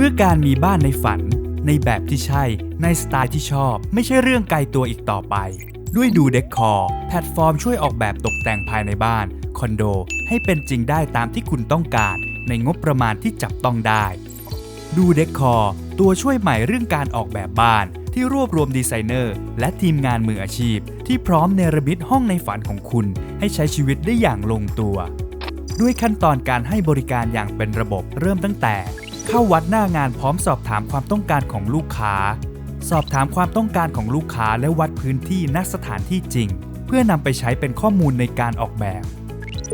เมื่อการมีบ้านในฝัน ในแบบที่ใช่ ในสไตล์ที่ชอบ ไม่ใช่เรื่องไกลตัวอีกต่อไป ด้วยดูเด็กคอแพลตฟอร์มช่วยออกแบบตกแต่งภายในบ้าน คอนโด ให้เป็นจริงได้ตามที่คุณต้องการ ในงบประมาณที่จับต้องได้ ดูเด็กคอตัวช่วยใหม่เรื่องการออกแบบบ้าน ที่รวบรวมดีไซเนอร์ และทีมงานมืออาชีพ ที่พร้อมเนรมิตห้องในฝันของคุณ ให้ใช้ชีวิตได้อย่างลงตัว ด้วยขั้นตอนการให้บริการอย่างเป็นระบบเริ่มตั้งแต่ เข้าวัดหน้างานพร้อมสอบถามความต้องการของลูกค้า สอบถามความต้องการของลูกค้าและวัดพื้นที่ณสถานที่จริง เพื่อนำไปใช้เป็นข้อมูลในการออกแบบ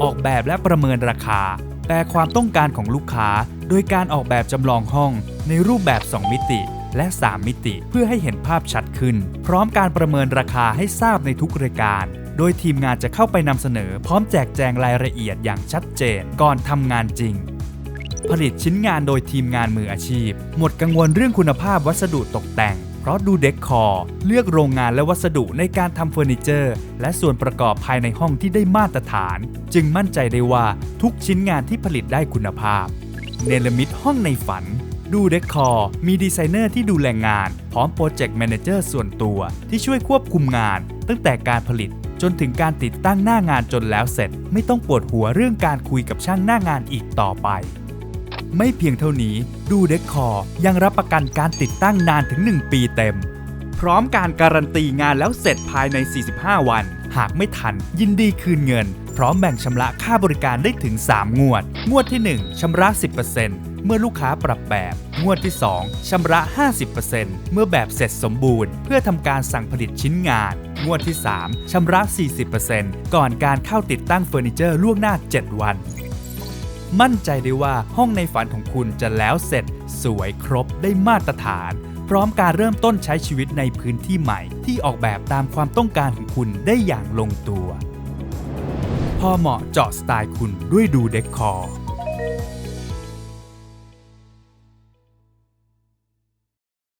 ออกแบบและประเมินราคา แปลความต้องการของลูกค้า โดยการออกแบบจำลองห้อง ในรูปแบบ 2 มิติและ 3 มิติเพื่อให้เห็นภาพชัดขึ้น พร้อมการประเมินราคาให้ทราบในทุกรายการ โดยทีมงานจะเข้าไปนำเสนอ พร้อมแจกแจงรายละเอียดอย่างชัดเจน ก่อนทำงานจริง ผลิตชิ้นงานโดยทีมงานมืออาชีพ หมดกังวลเรื่องคุณภาพวัสดุตกแต่ง เพราะดูเด็กคอเลือกโรงงานและวัสดุในการทำเฟอร์นิเจอร์ และส่วนประกอบภายในห้องที่ได้มาตรฐาน จึงมั่นใจได้ว่าทุกชิ้นงานที่ผลิตได้คุณภาพ เนรมิตห้องในฝันดูเดคอร์มีดีไซเนอร์ที่ดูแลงาน พร้อมโปรเจกต์แมเนเจอร์ส่วนตัว ที่ช่วยควบคุมงาน ตั้งแต่การผลิตจนถึงการติดตั้งหน้างานจนแล้วเสร็จ ไม่ต้องปวดหัวเรื่องการคุยกับช่างหน้างานอีกต่อไป ไม่เพียงเท่านี้ดูเด็กคอร์ยังรับประกันการติดตั้งนานถึง 1 ปีเต็ม พร้อมการการันตีงานแล้วเสร็จภายใน 45 วัน หากไม่ทันยินดีคืนเงิน พร้อมแบ่งชำระค่าบริการได้ถึง 3 งวด งวดที่ 1ชำระ 10%เมื่อลูกค้าปรับแบบ งวดที่ 2ชำระ 50%เมื่อแบบเสร็จสมบูรณ์ เพื่อทำการสั่งผลิตชิ้นงาน งวดที่ 3ชำระ 40%ก่อนการเข้าติดตั้งเฟอร์นิเจอร์ล่วงหน้า 7 วัน มั่นใจได้ว่าห้องในฝันของคุณจะแล้วเสร็จ สวยครบได้มาตรฐาน พร้อมการเริ่มต้นใช้ชีวิตในพื้นที่ใหม่ ที่ออกแบบตามความต้องการของคุณได้อย่างลงตัว พอเหมาะเจาะสไตล์คุณด้วยดูเด็กคอร์